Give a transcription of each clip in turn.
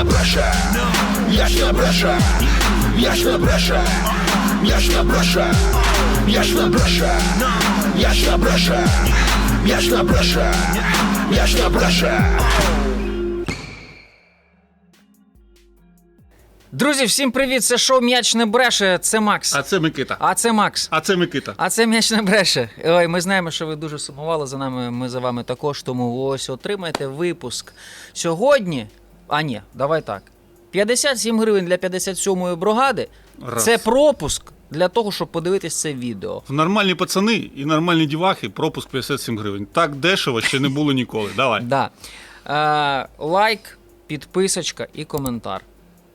я ж не бреше, я ж не бреше, я ж не бреше, я ж не бреше, я ж не бреше, я ж не бреше, я ж не бреше. Друзі, всім привіт! Це шоу М'яч не бреше. Це Макс. А це Микита. А це Макс. А це Микита. А це м'яч не бреше. Ой, ми знаємо, що ви дуже сумували за нами. Ми за вами також. Тому ось отримайте випуск сьогодні. А ні, давай так. 57 гривень для 57-ї бригади. Раз. Це пропуск для того, щоб подивитись це відео. Нормальні пацани і нормальні дівахи пропуск 57 гривень. Так дешево ще не було ніколи. Давай. Да. Е, лайк, підписочка і коментар.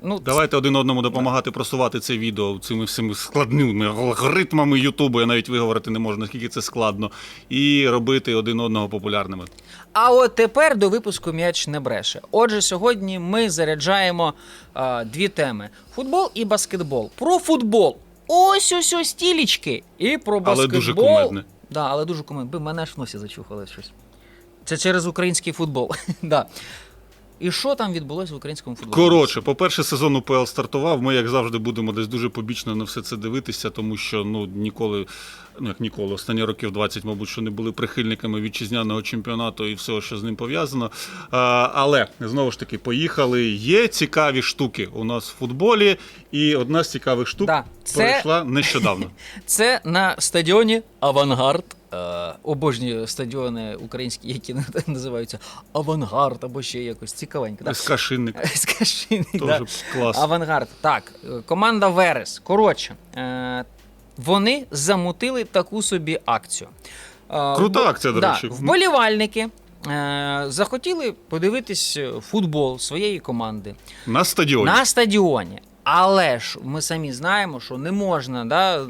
Ну, Давайте один одному допомагати просувати це відео цими всіми складними алгоритмами Ютубу. Я навіть виговорити не можу, наскільки це складно. І робити один одного популярними. А от тепер до випуску м'яч не бреше. Отже, сьогодні ми заряджаємо а, дві теми: футбол і баскетбол. Про футбол. Ось ось ось стілічки. І про Але баскетбол. дуже кумедне. Да, але дуже кумедне. Мене аж в носі зачухали щось. Це через український футбол. да. І що там відбулося в українському футболі? Коротше, по-перше, сезон УПЛ стартував. Ми, як завжди, будемо десь дуже побічно на все це дивитися, тому що ну ніколи, ну як ніколи, останні років 20, мабуть, що не були прихильниками вітчизняного чемпіонату і всього, що з ним пов'язано. Але знову ж таки, поїхали. Є цікаві штуки у нас в футболі, і одна з цікавих штук Да, це- пройшла нещодавно. Це на стадіоні Авангард. Е, обожнюю стадіони українські, які називаються Авангард або ще якось цікавенько. Да. СК Шинник. Скажи, да. клас. Авангард. Так, команда Верес. Коротше, е, вони замутили таку собі акцію. Е, Крута вбо- акція, до да, речі. Вболівальники е, захотіли подивитись е, футбол своєї команди На стадіоні. на стадіоні. Але ж ми самі знаємо, що не можна, да,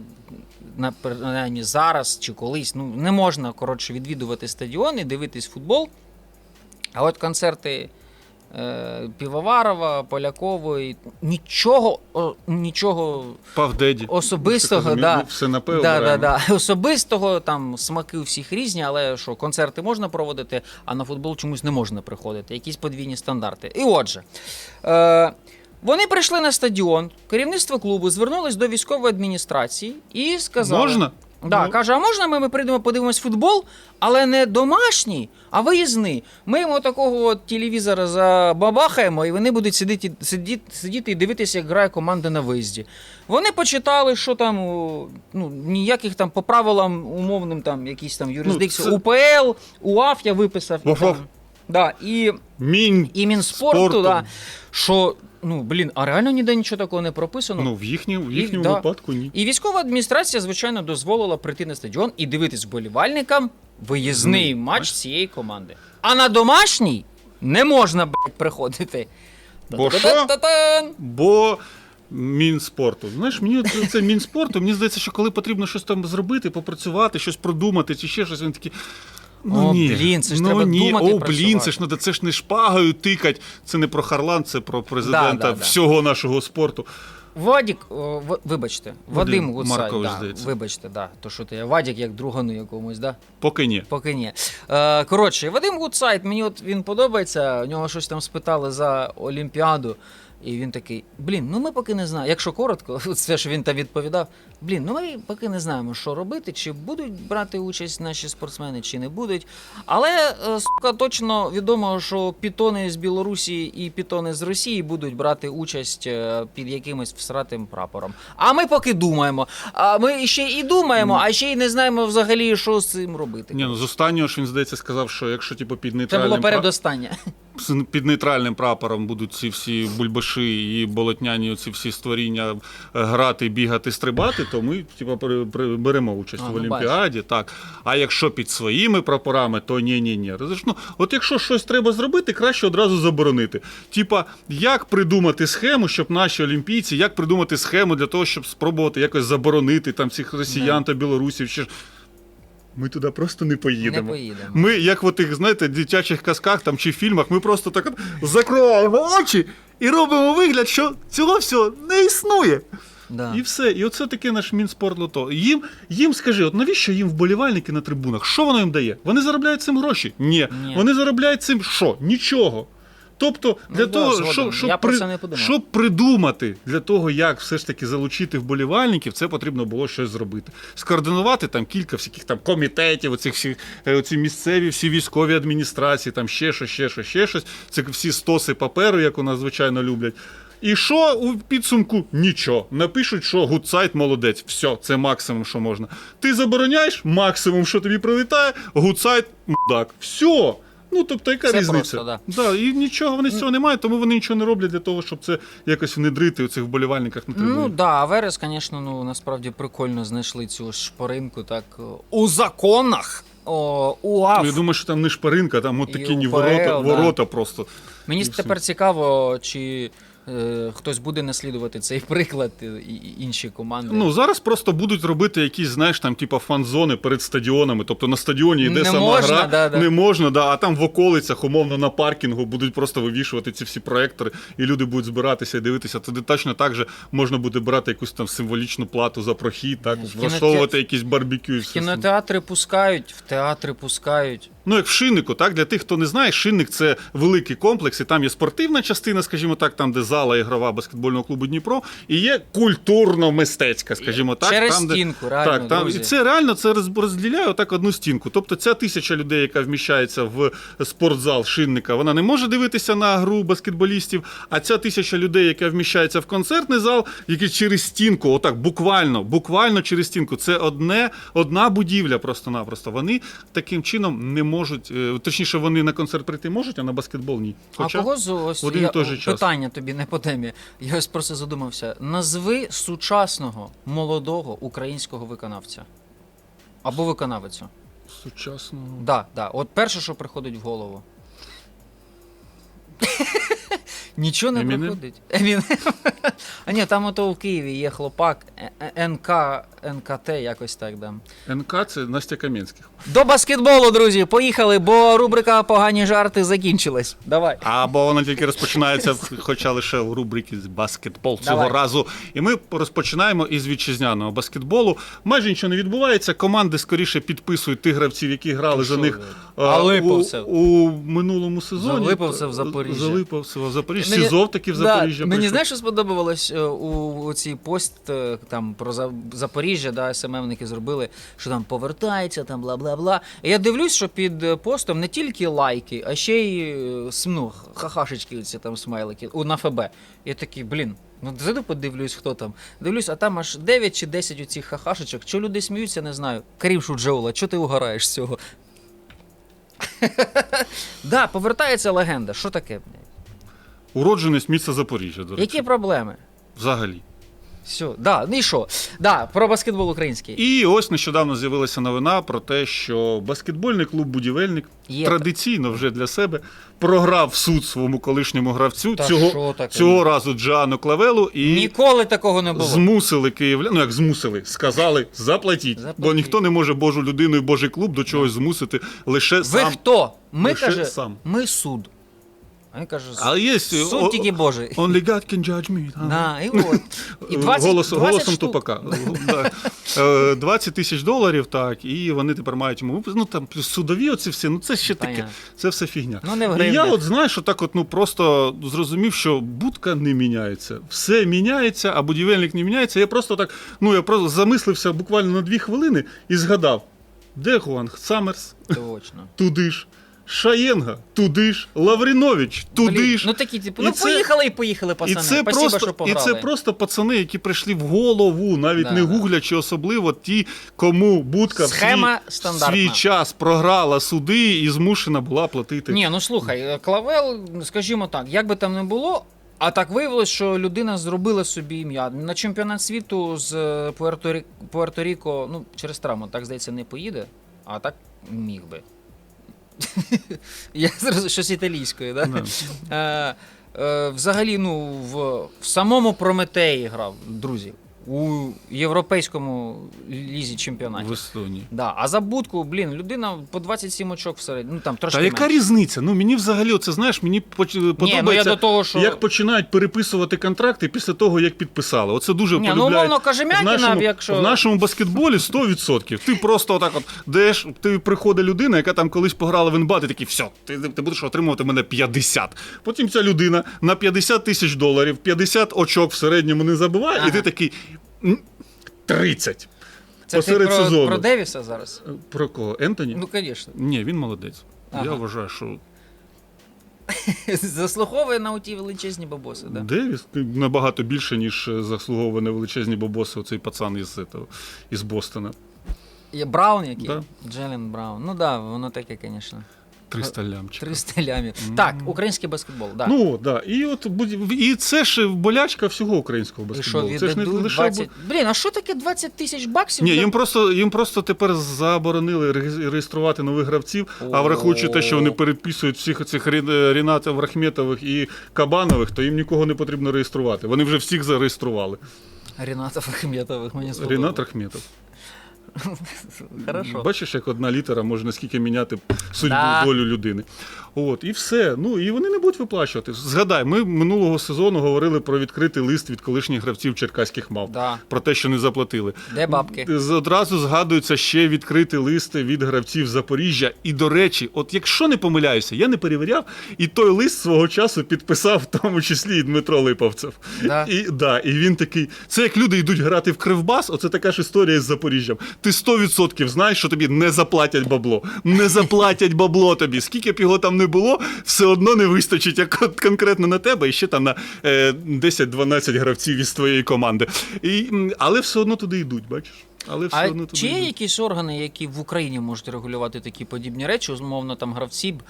на- принаймні зараз чи колись, ну не можна коротше відвідувати стадіон і дивитись футбол. А от концерти Півоварова, Полякової, нічого, о, нічого Павдеді. особистого, Все, да, все на пиво да, да, да. особистого там смаки у всіх різні, але що концерти можна проводити, а на футбол чомусь не можна приходити. Якісь подвійні стандарти. І отже. Е, вони прийшли на стадіон, керівництво клубу звернулось до військової адміністрації і сказали. Можна? Да, Ну. каже, а можна ми, ми прийдемо подивимось футбол, але не домашній, а виїзний. Ми йому такого от телевізора забабахаємо, і вони будуть сидіти, сидіти, сидіти і дивитися, як грає команда на виїзді. Вони почитали, що там ну, ніяких там по правилам умовним там якісь там юрисдикції. це- УПЛ, УАФ я виписав. І, там, да, і, Мінь. і Мінспорту, Спорту. да, що, ну, блін, а реально ніде нічого такого не прописано. Ну, в, їхні, в І- їхньому да. випадку ні. І військова адміністрація, звичайно, дозволила прийти на стадіон і дивитись вболівальникам виїзний Ну, матч цієї команди. А на домашній не можна блядь, приходити. Бо що? Бо Мінспорту. Знаєш, мені це Мінспорту, мені здається, що коли потрібно щось там зробити, попрацювати, щось продумати чи ще щось, він такий. Ну О, ні, блін, це ж ну, треба ні, думати, О, блін, це ж надо, це ж не шпагою тикать. Це не про Харлан, це про президента Да, да, да. всього нашого спорту. Вадік, о, в- вибачте, Вадим Вадим Гуцай, Маркович, да, здається. вибачте, да, то що ти Вадік як другану якомусь, да? Поки ні. Поки ні. Е, коротше, Вадим Гудсайт, мені от він подобається. У нього щось там спитали за Олімпіаду. І він такий: блін, ну ми поки не знаємо. Якщо коротко, це що він там відповідав. Блін, ну ми поки не знаємо, що робити, чи будуть брати участь наші спортсмени, чи не будуть. Але е, сука, точно відомо, що пітони з Білорусі і пітони з Росії будуть брати участь е, під якимось всратим прапором. А ми поки думаємо. А ми ще і думаємо, а ще й не знаємо взагалі, що з цим робити. Ні, ну з останнього ж він здається сказав, що якщо типу під Це було передостання. Під нейтральним прапором будуть ці всі бульбаші і болотняні ці всі створіння е, грати, бігати, стрибати, то ми типу, при- при- беремо участь А, в ну, Олімпіаді. Так. А якщо під своїми прапорами, то ні, ні, ні. Ну, от якщо щось треба зробити, краще одразу заборонити. Типа, як придумати схему, щоб наші олімпійці, як придумати схему для того, щоб спробувати якось заборонити там цих росіян та білорусів? Чи ж ми туди просто не поїдемо. Не поїдемо. Ми, як в тих, знаєте, дитячих казках там чи фільмах, ми просто так от закриваємо очі і робимо вигляд, що цього всього не існує. Да. І все. І оце таке наш Мінспортлото. Їм, їм скажи, от навіщо їм вболівальники на трибунах? Що воно їм дає? Вони заробляють цим гроші? Ні. Ні. Вони заробляють цим що? Нічого. Тобто, Ну для да, того, згоден. щоб, щоб, при- щоб придумати для того, як все ж таки залучити вболівальників, це потрібно було щось зробити. Скоординувати там кілька всяких там комітетів, оцих всіх е, оці місцеві, всі військові адміністрації, там ще щось, ще щось, ще щось. Це всі стоси паперу, як у нас звичайно люблять. І що у підсумку? Нічого. Напишуть, що гудсайт молодець. Все, це максимум, що можна. Ти забороняєш максимум, що тобі прилітає, гудсайт мудак. Все. Ну, тобто, яка Все різниця? просто, да. і нічого вони з цього не мають, тому вони нічого не роблять для того, щоб це якось внедрити у цих вболівальниках на трибуні. Ну да, а Верес, звісно, ну насправді прикольно знайшли цю шпаринку так у законах. О, УАФ. Я думаю, що там не шпаринка, там от такі ні УПЛ, ворота, да. ворота просто. Мені тепер цікаво, чи хтось буде наслідувати цей приклад і, і інші команди. Ну зараз просто будуть робити якісь, знаєш, там, типа фан-зони перед стадіонами. Тобто на стадіоні йде Не сама можна, гра, да, да. не можна, да, а там в околицях, умовно, на паркінгу будуть просто вивішувати ці всі проектори, і люди будуть збиратися і дивитися. Тоді точно так же можна буде брати якусь там символічну плату за прохід, так, влаштовувати якісь барбекю. і все. Кінотеатри пускають, в театри пускають. Ну, як в шиннику, так для тих, хто не знає, шинник це великий комплекс, і там є спортивна частина, скажімо так, там, де зала ігрова баскетбольного клубу Дніпро, і є культурно-мистецька, скажімо так. Через там, де- стінку, реально, так, там, друзі. і це реально це розділяє отак одну стінку. Тобто ця тисяча людей, яка вміщається в спортзал шинника, вона не може дивитися на гру баскетболістів. А ця тисяча людей, яка вміщається в концертний зал, який через стінку, отак буквально, буквально через стінку, це одне, одна будівля просто-напросто. Вони таким чином не можуть, е, точніше, вони на концерт прийти можуть, а на баскетбол ні. а кого з ось один я, той же час. питання тобі не по темі. Я ось просто задумався. Назви сучасного молодого українського виконавця. Або виконавицю. Сучасного. Да, да. От перше, що приходить в голову. Нічого не Емінем? приходить. Емінем. А ні, там ото в Києві є хлопак Е- Е- НК, НКТ, якось так, да. НК це Настя Кам'янських. До баскетболу, друзі, поїхали, бо рубрика Погані жарти закінчилась. Давай. Або вона тільки розпочинається, хоча лише у рубрики з баскетбол цього Давай. разу. І ми розпочинаємо із вітчизняного баскетболу. Майже нічого не відбувається. Команди скоріше підписують тих гравців, які грали за них а, А у, Липовцев? у минулому сезоні. Липовцев в Запоріжжі. За Липовцев в Запоріжжі. Мені- Сізов таки в Да, Запоріжжя. Мені прийшов. знаєш, що сподобалось е, у, у цій пост е, там про За- Запоріжжя, да, СММники зробили, що там повертається, там бла бла бла. Я дивлюсь, що під е, постом не тільки лайки, а ще й е, см- ну, хахашечки, ці там смайлики у на ФБ. Я такий, блін. Ну, зайду подивлюсь, хто там. Дивлюсь, а там аж 9 чи 10 у цих хахашечок. Чого люди сміються, не знаю. Карім Шуджоула, чого ти угораєш з цього? да, повертається легенда. Що таке? блядь? Уродженець міста Запоріжжя, до речі. Які проблеми? Взагалі. Все, да, ну і що? Да, про баскетбол український. І ось нещодавно з'явилася новина про те, що баскетбольний клуб Будівельник Є. традиційно вже для себе програв в суд своєму колишньому гравцю Та цього, таке? цього разу Джану Клавелу і Ніколи такого не було. змусили київлян, ну як змусили, сказали заплатіть, Заплатіть. бо ніхто не може Божу людину і Божий клуб до чогось змусити лише Ви сам. хто? Ми Лише каже, сам. ми суд. А він каже, Але є суд о- тільки Божий. Only God can judge me. Да, і от. І 20, Голос, 20 голосом штук. тупака. Да. Е, 20 тисяч доларів, так, і вони тепер мають йому Ну там плюс судові оці всі, ну це ще таке. Понятно. Це все фігня. Ну, не в і гривнях. я от знаєш, що так от ну просто зрозумів, що будка не міняється. Все міняється, а будівельник не міняється. Я просто так, ну я просто замислився буквально на дві хвилини і згадав, де Хуанг Саммерс, Точно. туди ж. Шаєнга, туди ж, Лаврінович, туди Блін, ж. ну такі, типу, І ну це- поїхали і поїхали, пацани. І це, Спасибо, просто, що і пограли. це просто пацани, які прийшли в голову, навіть Да, не да. гуглячи особливо ті, кому будка в Схема свій, стандартна. свій час програла суди і змушена була платити. Ні, ну слухай, е, Клавел, скажімо так, як би там не було. А так виявилось, що людина зробила собі ім'я. На чемпіонат світу з е, Пуерто-Рі- Пуерто-Ріко, ну, через травму, так здається, не поїде, а так міг би. Я зрозумів, щось італійською. Да. Е, е, взагалі, ну, в, в самому Прометеї грав, друзі. У європейському лізі чемпіонаті. В Естонії. Да. А за будку, блін, людина по 27 очок всередині. Ну там трошки Та яка менше. різниця? Ну мені взагалі, оце знаєш, мені поч- подобається, ну я до того, що як починають переписувати контракти після того, як підписали. Оце дуже Ні, ну, полюбляють. умовно, Кожем'якіна, в нашому, якщо- в нашому баскетболі 100%. Ти просто отак от даєш, ти приходить людина, яка там колись пограла в НБА, ти такий, все, ти, ти будеш отримувати мене 50. Потім ця людина на 50 тисяч доларів, 50 очок в середньому не забуває, Ага. і ти такий. «М, 30. це ти про, сезону. про Девіса зараз. Про кого? Ентоні? Ну, звісно. Ні, він молодець. Ага. Я вважаю, що Заслуговує на оті величезні бабоси. Да. Девіс набагато більше, ніж заслуговує на величезні бабоси оцей пацан із, этого, із Бостона. Є Браун який? Да. Джелен Браун. Ну так, да, воно таке, звісно. 300 лямчиків. 300 лямів. Так, український баскетбол, да. Ну, да. І, от, будь- і це ж болячка всього українського І що, баскетболу. Це ж не віддадуть лише 20... Блін, а що таке 20 тисяч баксів? Ні, їм просто, їм просто тепер заборонили реги- реєструвати нових гравців, а враховуючи те, що вони переписують всіх цих Рі- Рінатів Рахметових і Кабанових, то їм нікого не потрібно реєструвати. Вони вже всіх зареєстрували. Рінатов Ахметових мені сподобалось. Рінат Рахметов. Хорошо. Бачиш, як одна літера може наскільки міняти судьбу Да. долю людини. От, і все. Ну і вони не будуть виплачувати. Згадай, ми минулого сезону говорили про відкритий лист від колишніх гравців черкаських мав. Да. Про те, що не заплатили. Де бабки? Одразу згадується ще відкриті листи від гравців Запоріжжя. І до речі, от якщо не помиляюся, я не перевіряв, і той лист свого часу підписав, в тому числі і Дмитро Липовцев. Да. І, да, і він такий: це як люди йдуть грати в Кривбас, оце така ж історія з Запоріжжям. Ти 100% знаєш, що тобі не заплатять бабло. Не заплатять бабло тобі. Скільки б його там не було, все одно не вистачить як от конкретно на тебе, і ще там на е, 10-12 гравців із твоєї команди. І, але все одно туди йдуть, бачиш? Але все А одно туди чи є йдуть. якісь органи, які в Україні можуть регулювати такі подібні речі? Умовно, там гравці б е,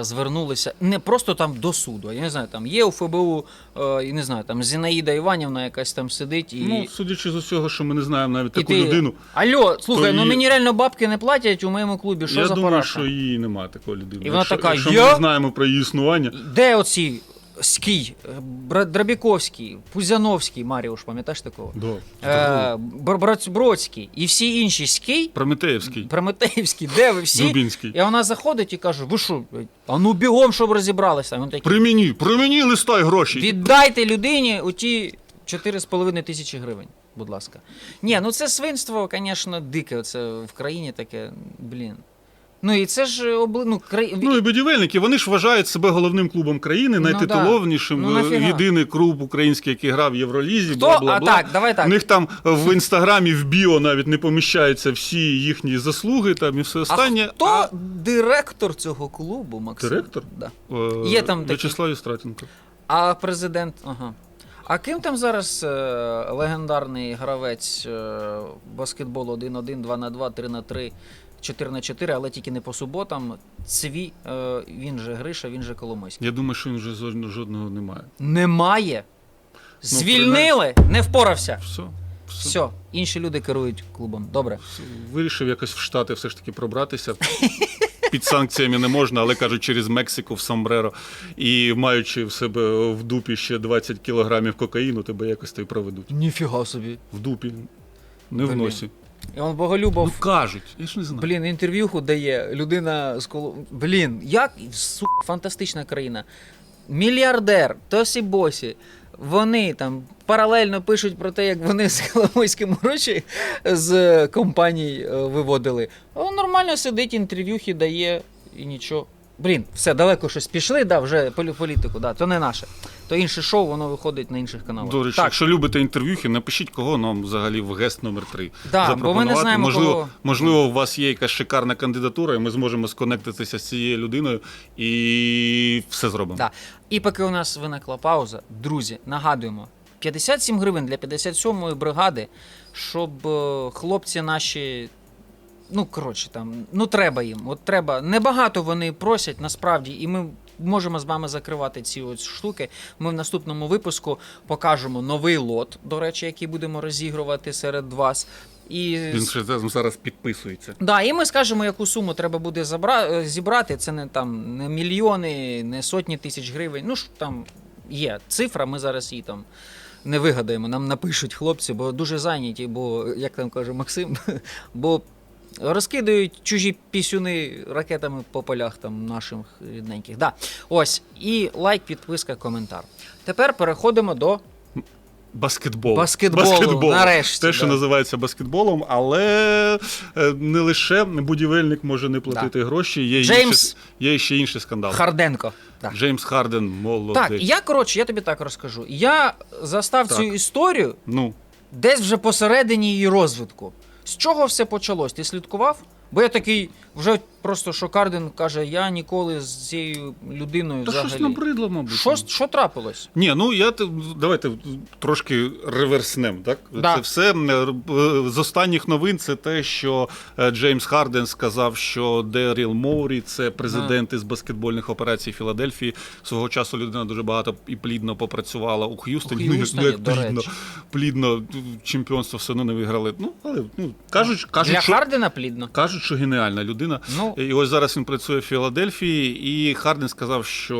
звернулися не просто там до суду. Я не знаю, там є у ФБУ, е, і не знаю, там Зінаїда Іванівна якась там сидить і. Ну, судячи з усього, що ми не знаємо навіть і таку ти, людину. Алло, слухай, ну її- мені реально бабки не платять у моєму клубі. Що я за думаю, параша? що її немає такої людини. І вона якщо, така, якщо «Я?» ми знаємо про її існування. Де оці Скій, Бра- Драбіковський, Пузяновський, Маріуш, пам'ятаєш такого? Да. Е, Бродський і всі інші Скій, Прометеївський, Прометеївський, де ви всі? Дубінський. І вона заходить і каже: ви що, а ну бігом, щоб розібралися. Він такий, При мені, при мені листай гроші. віддайте людині оті 4,5 тисячі гривень, будь ласка. Ні, ну це свинство, звісно, дике. Оце в країні таке, блін. Ну і це ж обли... ну, краї... Ну і будівельники, вони ж вважають себе головним клубом країни, Ну, найтитуловнішим, да. Ну, е, єдиний клуб український, який грав в Євролізі. Хто? Бла, бла, А бла. так, давай так. У них там в інстаграмі в біо навіть не поміщаються всі їхні заслуги там і все останнє. А хто директор цього клубу, Максим? Директор? Да. е, Є там В'ячеслав Істратенко. А президент. Ага. А ким там зараз е, легендарний гравець е, баскетболу 1-1, 2х2, 3х3, 4х4, але тільки не по суботам. Цві, е, він же Гриша, він же Коломойський. Я думаю, що він вже жодного немає. Немає. Звільнили, не впорався. Все. все. Все, інші люди керують клубом. Добре. Вирішив якось в Штати все ж таки пробратися. Під санкціями не можна, але кажуть, через Мексику в Сомбреро. І маючи в себе в дупі ще 20 кілограмів кокаїну, тебе якось то й проведуть. Ніфіга собі. В дупі, не в носі. І он Боголюбов. Ну кажуть, я ж не знаю. Блін, інтерв'юху дає людина з Коло... Блін, як сука, фантастична країна. Мільярдер, Тосі Босі. Вони там паралельно пишуть про те, як вони з Коломойським гроші з компаній е, виводили. А він нормально сидить, інтерв'юхи дає і нічого. Блін, все, далеко щось пішли, да, вже політику, да, то не наше. То інше шоу, воно виходить на інших каналах. До речі, так, якщо любите інтерв'юхи, напишіть, кого нам взагалі в гест номер 3 Да, бо ми не знаємо, можливо, кого. можливо, у вас є якась шикарна кандидатура, і ми зможемо сконектитися з цією людиною і все зробимо. Да. І поки у нас виникла пауза, друзі, нагадуємо: 57 гривень для 57-ї бригади, щоб е, хлопці наші. Ну, коротше, там, ну треба їм. От треба. Небагато вони просять насправді, і ми можемо з вами закривати ці ось штуки. Ми в наступному випуску покажемо новий лот, до речі, який будемо розігрувати серед вас. І Він ще зараз підписується. Да, і ми скажемо, яку суму треба буде забра... е, зібрати. Це не там не мільйони, не сотні тисяч гривень. Ну ж там є цифра, ми зараз її там не вигадаємо, нам напишуть хлопці, бо дуже зайняті, бо, як там каже Максим, бо розкидають чужі пісюни ракетами по полях там нашим рідненьких. Да. Ось. І лайк, підписка, коментар. Тепер переходимо до Баскетбол. Баскетболу, нарешті, Те, що да. називається баскетболом, але е, не лише будівельник може не платити гроші. Є, Джеймс інші, є ще інший скандал. Харденко. Так. Джеймс Харден молодець. Так, я коротше, я тобі так розкажу. Я застав Так. цю історію Ну, десь вже посередині її розвитку. З чого все почалось? Ти слідкував? Бо я такий, вже просто що Карден каже, я ніколи з цією людиною та взагалі. щось набридло, мабуть. Що, що трапилось? Ні, ну я давайте трошки реверснем. Так Да. це все е, з останніх новин. Це те, що е, Джеймс Харден сказав, що Деріл Моурі, це президент із баскетбольних операцій Філадельфії. Свого часу людина дуже багато і плідно попрацювала у Х'юстоні. Ну, як- Х'юстоні, ну, як до плідно, речі. плідно чемпіонство все одно не виграли. Ну але ну кажуть, кажуть, Для що Хардена плідно. кажуть, що геніальна людина. Ну, І ось зараз він працює в Філадельфії, і Харден сказав, що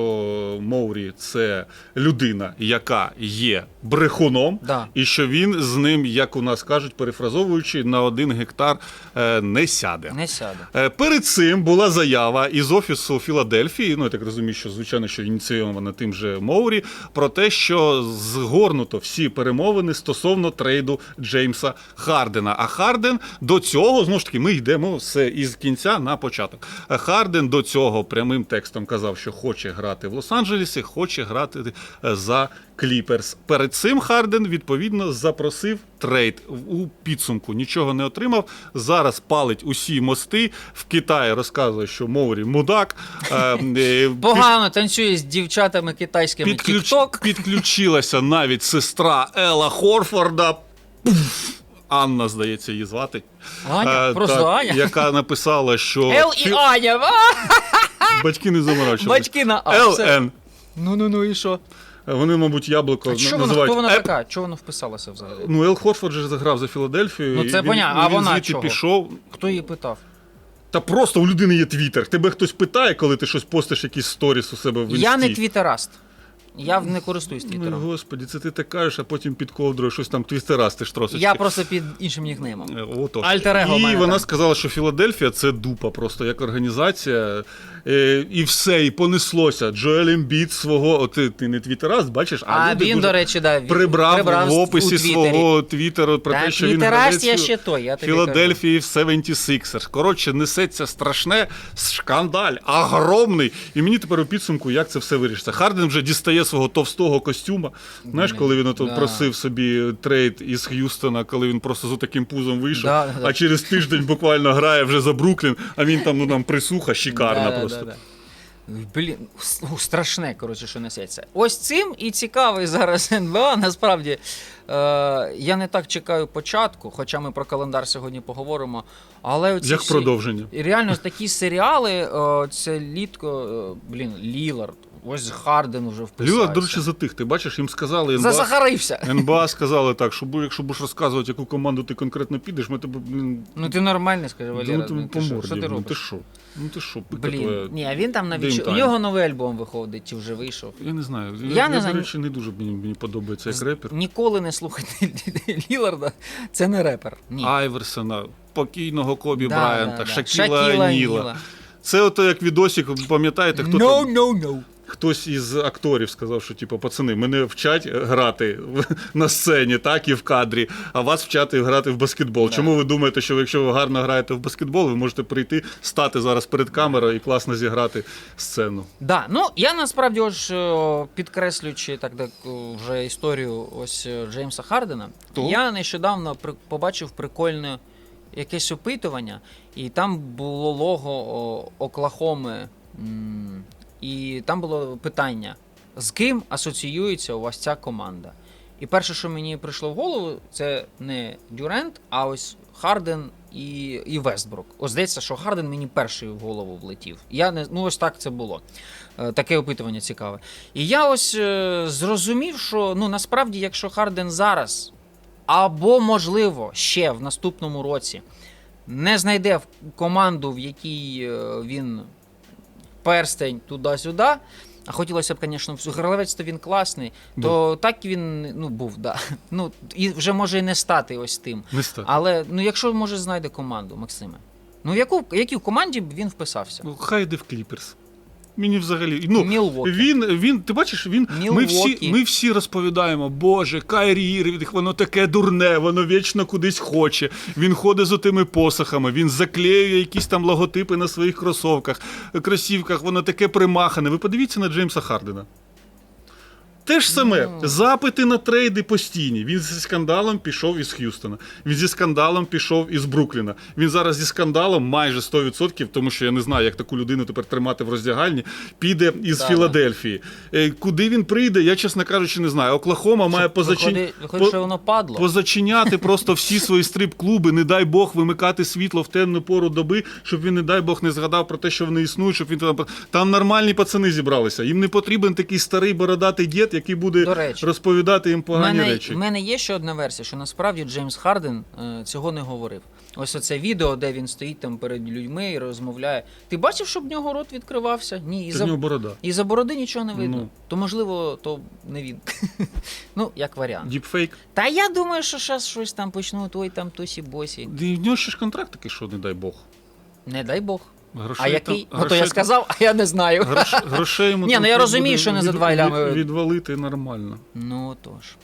Моурі це людина, яка є брехуном, Да. і що він з ним, як у нас кажуть, перефразовуючи, на один гектар е, не сяде. не сяде. Е, Перед цим була заява із офісу Філадельфії. Ну я так розумію, що звичайно, що ініційована тим же Моурі, про те, що згорнуто всі перемовини стосовно трейду Джеймса Хардена. А Харден до цього знову ж таки ми йдемо все із кінця на початок. Харден до цього прямим текстом казав, що хоче грати в Лос-Анджелесі, хоче грати е, за Кліперс. Перед цим Харден відповідно запросив трейд у підсумку. Нічого не отримав. Зараз палить усі мости. В Китаї розказує, що Моурі мудак. Е, е, Погано танцює з дівчатами китайськими Підключилася навіть сестра Ела Хорфорда. Анна, здається, її звати. Аня, Е, просто так, Аня. Яка написала, що Ел і Аня. Батьки не заморачували. Батьки на А. ЛН. Ну ну ну і що? Вони, мабуть, яблуко А що вона, називають. хто вона така? Чого вона вписалася взагалі? Ну, Ел Хорфорд же заграв за Філадельфію. Ну, це понятно. А він вона чого? пішов. Хто її питав? Та просто у людини є твіттер. Тебе хтось питає, коли ти щось постиш, якісь сторіс у себе в інсті. Я не твіттераст. Я не користуюсь Ну, господі, це ти так кажеш, а потім під ковдрою щось там твіттерастиш трошечки. Я просто під іншим нікнеймом. Е, Отож. Альтер-его І мене вона там. сказала, що Філадельфія це дупа просто як організація. Е, і все, і понеслося. Джоель Ембіт свого, от ти, ти не твіттераст, бачиш, а, А люди він, дуже до речі, да, він прибрав, прибрав в описі у Твіттері. свого твіттеру про Та те, що він твіттераст я ще той, я тобі Філадельфії в 76ers. Коротше, несеться страшне шкандаль, огромний. І мені тепер у підсумку, як це все вирішиться. Харден вже дістає свого товстого костюма. Знаєш, коли він ото Да. просив собі трейд із Х'юстона, коли він просто з таким пузом вийшов, Да, да, да. а через тиждень буквально грає вже за Бруклін, а він там ну там присуха, шикарна Да, просто. да, да. Блін, ну, страшне, коротше, що несеться. Ось цим і цікавий зараз НБА. Насправді, я не так чекаю початку, хоча ми про календар сьогодні поговоримо. Але оці Як всі- продовження. І реально такі серіали, е, це літко, е, блін, Лілард, ось Харден вже вписався. Люла, до речі, затих. Ти бачиш, їм сказали НБА, Засахарився. НБА сказали так, що якщо будеш розказувати, яку команду ти конкретно підеш, ми тебе блін, Ну ти нормальний, скажи, Валера. ну, по ти що, що ти ну, ти робиш? що? Ну ти що, пика твоя. Ні, а він там навіть у нього новий альбом виходить, чи вже вийшов. Я не знаю. Я, Я не до речі, не дуже мені, мені подобається як репер. Ніколи не слухайте Ліларда, це не репер. Ні. Айверсона, покійного Кобі Да, Брайанта, да, да. Шакіла, Ніла. Це ото як відосик, пам'ятаєте, хто No, там? no, no. Хтось із акторів сказав, що типу, пацани, мене вчать грати на сцені, так і в кадрі, а вас вчати грати в баскетбол. Чому ви думаєте, що якщо ви гарно граєте в баскетбол, ви можете прийти, стати зараз перед камерою і класно зіграти сцену? Да, ну я насправді ось е, підкреслюючи так, так вже історію ось е, Джеймса Хардена, То? я нещодавно при, побачив прикольне якесь опитування, і там було лого Оклахоми, і там було питання: з ким асоціюється у вас ця команда? І перше, що мені прийшло в голову, це не Дюрент, а ось Харден і, і Вестбрук. Ось здається, що Харден мені перший в голову влетів. Я не ну ось так це було. Е, Таке опитування цікаве. І я ось е, зрозумів, що ну насправді, якщо Харден зараз, або можливо ще в наступному році не знайде команду, в якій е, він перстень туди-сюди. А хотілося б, звісно, гравець то він класний, то так він ну, був, да. Ну, і вже може і не стати ось тим. Не стати. Але ну, якщо може знайде команду, Максиме. Ну, в яку, якій команді б він вписався? Ну, хай йде в Кліперс. Мені взагалі. Ну, Мілвокі. він, він, ти бачиш, він, ми всі, Мілвокі. ми всі розповідаємо, Боже, Кайрі Ірвінг, воно таке дурне, воно вічно кудись хоче. Він ходить з отими посохами, він заклеює якісь там логотипи на своїх кросовках, кросівках, воно таке примахане. Ви подивіться на Джеймса Хардена. Те ж саме, Ну. запити на трейди постійні. Він зі скандалом пішов із Х'юстона. Він зі скандалом пішов із Брукліна. Він зараз зі скандалом майже 100%, тому що я не знаю, як таку людину тепер тримати в роздягальні. Піде із Да, Філадельфії. Е, Куди він прийде, я чесно кажучи, не знаю. Оклахома має позачин... Виходить, виходить, що воно падло. позачиняти просто всі свої стрип-клуби, не дай Бог вимикати світло в темну пору доби, щоб він, не дай Бог, не згадав про те, що вони існують, щоб він там. Там нормальні пацани зібралися. Їм не потрібен такий старий бородатий дід, який буде речі, розповідати їм погані мене, речі. в мене є ще одна версія, що насправді Джеймс Харден е, цього не говорив. Ось оце відео, де він стоїть там перед людьми і розмовляє. Ти бачив, щоб в нього рот відкривався? Ні, і Це за, нього борода. і за бороди нічого не видно. Ну. То можливо, то не він. ну, як варіант. Діпфейк. Та я думаю, що зараз щось там почнуть, ой, там тусі босі. І в нього ще ж контракт такий, що не дай Бог. Не дай Бог. Грошей а який? там- Ото я сказав, а я не знаю. Грош, грошей йому Ні, ну я розумію, що не за два лями. від- Відвалити нормально. Ну тож.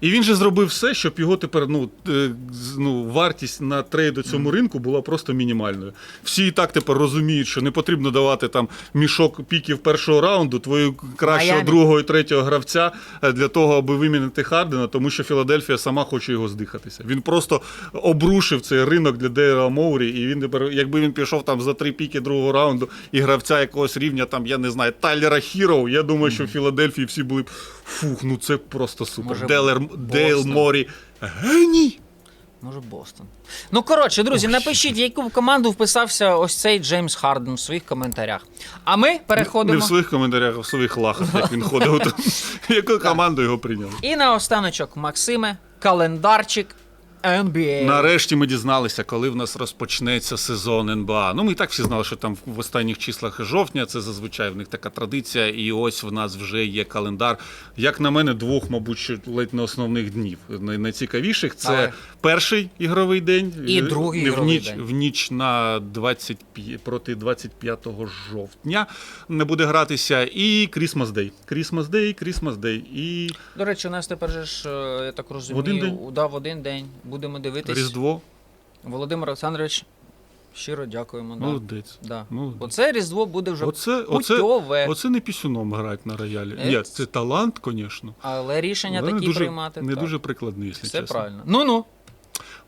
І він же зробив все, щоб його тепер ну, е, ну, вартість на трейд у цьому ринку була просто мінімальною. Всі і так тепер розуміють, що не потрібно давати там мішок піків першого раунду, твою кращого Майамі. другого і третього гравця е, для того, аби вимінити Хардена, тому що Філадельфія сама хоче його здихатися. Він просто обрушив цей ринок для Дейра Моурі, і він тепер, якби він пішов там за три піки другого раунду і гравця якогось рівня, там, я не знаю, Тайлера Хіроу, я думаю, що в Філадельфії всі були б фух, ну це просто супер. Може, Делер, Дейл Бостон. Морі. Геній! Може, Бостон. Ну, коротше, друзі, напишіть, яку команду вписався ось цей Джеймс Харден в своїх коментарях. А ми переходимо. Не в своїх коментарях, а в своїх лахах, як він ходив. Яку команду його прийняли? І на останочок, Максиме, календарчик NBA. Нарешті ми дізналися, коли в нас розпочнеться сезон НБА. Ну, ми і так всі знали, що там в останніх числах жовтня це зазвичай в них така традиція, і ось в нас вже є календар. Як на мене, двох, мабуть, ледь не основних днів. Най- Найцікавіших це перший ігровий день І е, другий в ігровий ніч, день. в ніч на 25, проти 25 жовтня не буде гратися. І Christmas Day. Christmas Day, Christmas Day. І До речі, у нас тепер же ж, е, я так розумію, один день? Да, в один день. Будемо дивитись. Різдво. Володимир Олександрович, щиро дякуємо. Да. Молодець. Да. Молодець. Оце Різдво буде вже Оце, оце, путьове. оце не пісюном грати на роялі. Е, Ні, це талант, звісно. Але рішення але такі не дуже, приймати. не так. дуже прикладний, якщо Все чесно. правильно. Ну-ну.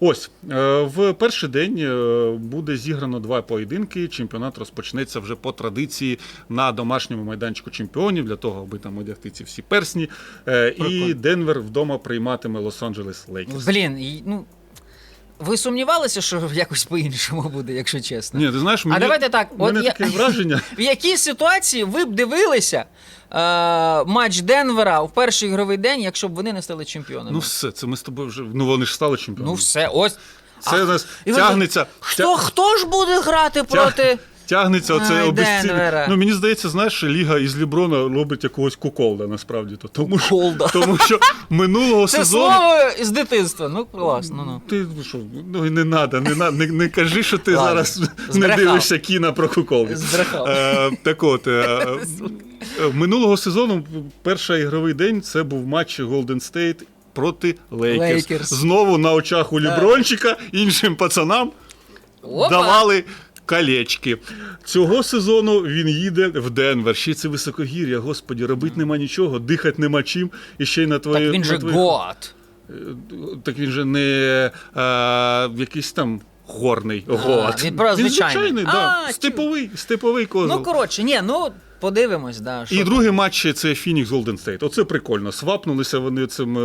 Ось е, в перший день е, буде зіграно два поєдинки. Чемпіонат розпочнеться вже по традиції на домашньому майданчику чемпіонів для того, аби там одягти ці всі персні. Прикольно. І Денвер вдома прийматиме Лос-Анджелес Лейкерс. Блін, ну. Ви сумнівалися, що якось по-іншому буде, якщо чесно? Ні, ти знаєш, мені, давайте так, От мене я- таке враження. В якій ситуації ви б дивилися е, матч Денвера в перший ігровий день, якщо б вони не стали чемпіонами? Ну все, це ми з тобою вже. Ну вони ж стали чемпіонами. Ну все, ось. Це А, нас і тягнеться. Хто, хто ж буде грати проти. Тягнеться оце Ай. Ну мені здається, знаєш, ліга із Ліброна робить якогось куколда насправді. То тому що, тому що минулого Це сезону. слово з дитинства. Ну, класно. Ну. Ти ну, що, ну і не надо, не, на- не, не кажи, що ти Ладно, зараз не збрехав. дивишся кіно про куколди. Збрехав. Е, так от, е, е, минулого сезону перший ігровий день це був матч Golden State проти Лейкерс. Лейкерс. Знову на очах у Лібрончика, іншим пацанам Опа! давали колечки. Цього сезону він їде в Денвер. Ще це високогір'я, господі, робити нема нічого, дихати нема чим. І ще й на твоє. Так він же твої... год. Е, Так він же не а, якийсь там горний год. він просто звичайний. звичайний, А, да. чу. степовий, степовий козел. Ну, коротше, ні, ну подивимось, да, що, І там, другий матч це Фінікс Голден Стейт. Оце прикольно. Свапнулися вони цим.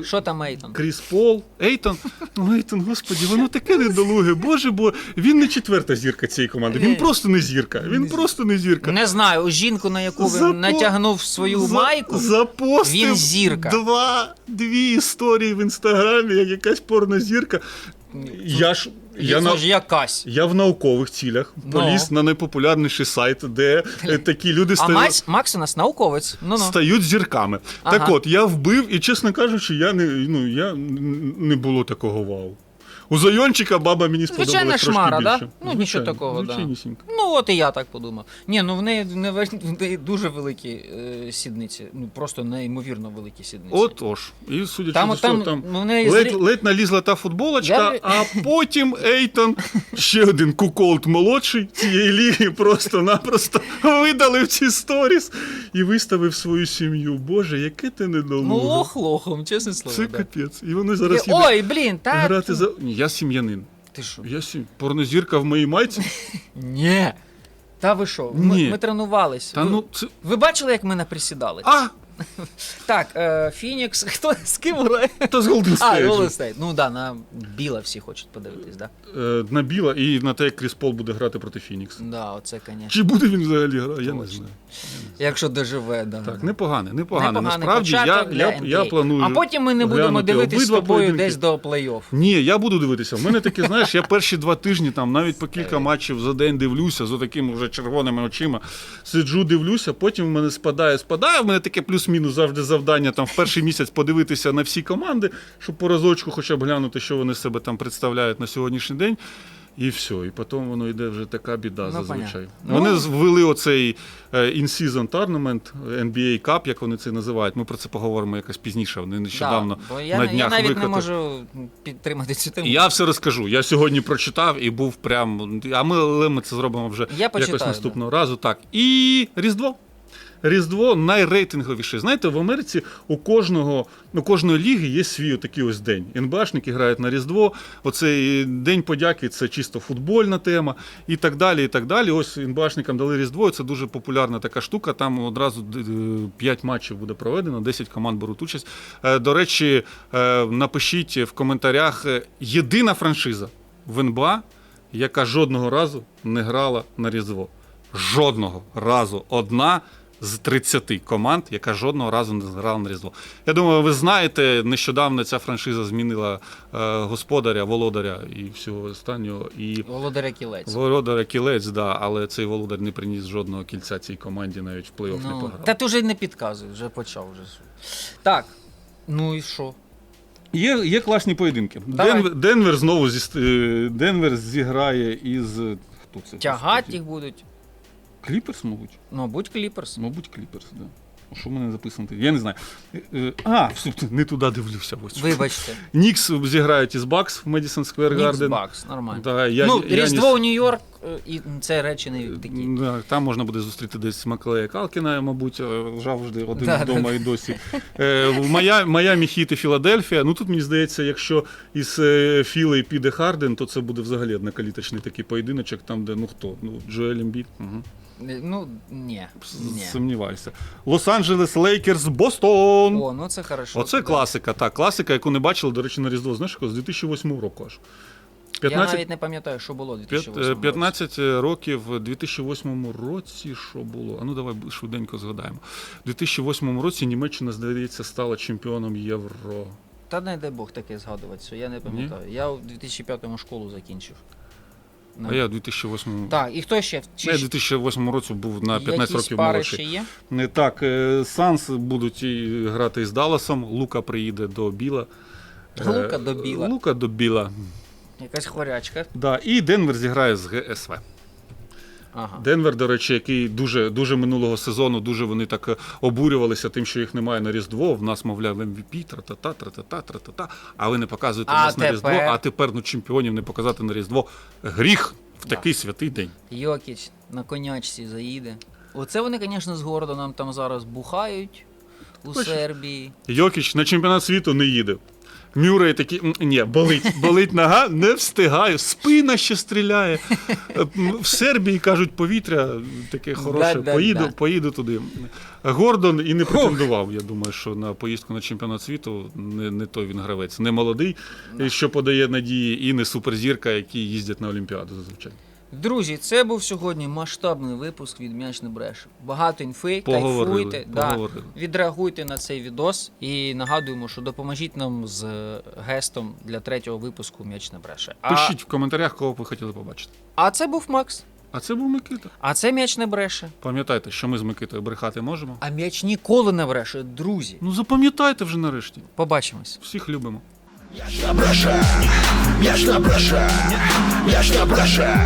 е, що там Ейтон. Кріс Пол, Ейтон. Ну, Ейтон, господі, воно таке недолуге. Боже, бо він не четверта зірка цієї команди. Він просто не зірка. Він просто не зірка. Не знаю, у жінку, на яку він Запо- натягнув свою За- майку. Запостив він зірка. Два, дві історії в інстаграмі, як якась порнозірка. Я ж Я на- ж якась. Я в наукових цілях Ну. поліз на найпопулярніший сайт, де такі люди А стають. Макс, Макс у нас науковець. Ну ну. Стають зірками. Ага. Так от, я вбив, і, чесно кажучи, я не, ну, я не було такого вау. У Зайончика баба мені сподобалась Звичайна трошки шмара, да? більше. Ну, нічого такого, да. Ну, от і я так подумав. Ні, ну в неї, не в в неї дуже великі е, сідниці. Ну просто неймовірно великі сідниці. От ож. І судячи Там- з того, там там в неї ледь, зрі- ледь налізла та футболочка, Я- а потім Ейтон, ще один куколт молодший цієї ліги, просто-напросто видалив ці сторіс і виставив свою сім'ю. Боже, яке ти ну недолуге. лох лохом, чесне слово. Це да. капець. І вони зараз їдуть Ой, блін, так. грати за. Ні, я сім'янин. Ти що? Я сім... Порнозірка в моїй майці? Ні. Та ви що? Ми, Ні. ми тренувались. Та ви, ну це. ви бачили, як ми наприсідали? А! Так, е, Фінікс, хто з ким грає? Та з Golden А, State. Golden State. Ну да, на біла всі хочуть подивитись, да? Е, На біла і на те, як Кріс Пол буде грати проти Фінікс. Да, оце, звісно. Чи буде він взагалі грати? Я не Точно. знаю. Якщо доживе, да. Так, непогане, непогане. Непоганий Насправді я, початок для я, NBA. планую. А потім ми не будемо глянути дивитись з обидва тобою поєдинки. десь до плей-офф. Ні, я буду дивитися. В мене таке, знаєш, я перші два тижні там навіть по кілька матчів за день дивлюся з такими вже червоними очима. Сиджу, дивлюся, потім в мене спадає, спадає. В мене таке плюс-мінус завжди завдання там в перший місяць подивитися на всі команди, щоб по разочку хоча б глянути, що вони себе там представляють на сьогоднішній день. І все, і потім воно йде вже така біда Ну, зазвичай. понятно. Вони Ну. з- ввели оцей е, in-season tournament, NBA Cup, як вони це називають. Ми про це поговоримо якось пізніше. Вони нещодавно да, бо я, на я днях навіть не можу підтримати цю тему. Я все розкажу. Я сьогодні прочитав і був прям. А ми, але ми це зробимо вже Я почитаю, якось наступного разу. Так. І Різдво. Різдво найрейтинговіше. Знаєте, в Америці у кожного, у кожної ліги є свій такий ось день. НБАшники грають на Різдво. Оцей день подяки це чисто футбольна тема і так далі. І так далі. Ось НБАшникам дали Різдво. Це дуже популярна така штука. Там одразу 5 матчів буде проведено, 10 команд беруть участь. Е, До речі, е, напишіть в коментарях е, єдина франшиза в НБА, яка жодного разу не грала на Різдво. Жодного разу. Одна з 30 команд, яка жодного разу не грала на Різдво. Я думаю, ви знаєте, нещодавно ця франшиза змінила е, господаря, володаря і всього останнього. І Володаря кілець. володаря кілець, да, але цей володар не приніс жодного кільця цій команді, навіть в плей-офф не Ну, пограв. та ти вже й не підказуй, вже почав. Вже. Так, ну і що? Є, є класні поєдинки. Денвер, Денвер знову зі, е, Денвер зіграє із. Хто це? Тягать їх будуть. Кліперс, мабуть. Мабуть, Кліперс. Мабуть, Кліперс, да. А Що в мене записано? Я не знаю. Е, е, А, не туди дивлюся. Ось. Вибачте. Нікс зіграють із Бакс в Медісон Сквер Нікс Гарден. Бакс, нормально. Да, я, ну, я, Різдво у Нью-Йорк, е, і це речі не такі. Да, там можна буде зустріти десь Маклея Калкіна, мабуть, завжди один Да, вдома да. і досі. Е, в Майя- Майамі Хіт і Філадельфія. Ну тут мені здається, якщо із Філей піде Харден, то це буде взагалі однокаліточний такий поєдиночок, там, де ну хто? Ну, Джоель Ембіт. Угу. Ну, ні. ні. Сумніваюся. Лос-Анджелес Лейкерс, Бостон. О, ну це хорошо. Оце Да. класика, так, класика, яку не бачили, до речі, на Різдво, знаєш, якого? з 2008 року аж. Я 15, навіть не пам'ятаю, що було у п'ят- 2008 е, році. 15 років у 2008 році, що було? А ну давай швиденько згадаємо. У 2008 році Німеччина, здається, стала чемпіоном Євро. Та не дай Бог таке згадувати, що я не пам'ятаю. Я у 2005 школу закінчив. Ну. А я в 2008 Так, і хто ще? Чи Я у 2008 році був на 15 якісь років пари молодший. ще є? Не Так, е, Санс будуть і грати з Далласом, Лука приїде до Біла. Е, Лука до Біла. Лука до Біла. Якась хворячка. Да, і Денвер зіграє з ГСВ. Ага. Денвер, до речі, який дуже, дуже минулого сезону, дуже вони так е, обурювалися тим, що їх немає на Різдво. В нас, мовляв, MVP, тра-та-та, тра-та-та, тра-та-та. А ви не показуєте А нас на Різдво, а тепер ну, чемпіонів не показати на Різдво. Гріх в Да. такий святий день. Йокіч на конячці заїде. Оце вони, звісно, з Гордоном там зараз бухають у? Сербії. Йокіч на чемпіонат світу не їде. Мюррей такий, ні, болить, болить нога, не встигаю, спина ще стріляє. В Сербії кажуть, повітря таке хороше, поїду, поїду туди. Гордон і не претендував. Я думаю, що на поїздку на чемпіонат світу не, не той він гравець. Не молодий, що подає надії, і не суперзірка, які їздять на Олімпіаду зазвичай. Друзі, це був сьогодні масштабний випуск від М'яч не бреше. Багато інфи, Поговорили, кайфуйте, да, відреагуйте на цей відос і нагадуємо, що допоможіть нам з е, гестом для третього випуску М'яч не бреше. А, Пишіть в коментарях, кого б ви хотіли побачити. а це був Макс. А це був Микита. А це м'яч не бреше. Пам'ятайте, що ми з Микитою брехати можемо. А м'яч ніколи не бреше, друзі. Ну запам'ятайте вже нарешті. Побачимось. Всіх любимо. М'яч не бреше, ж не бреше, ж не бреше.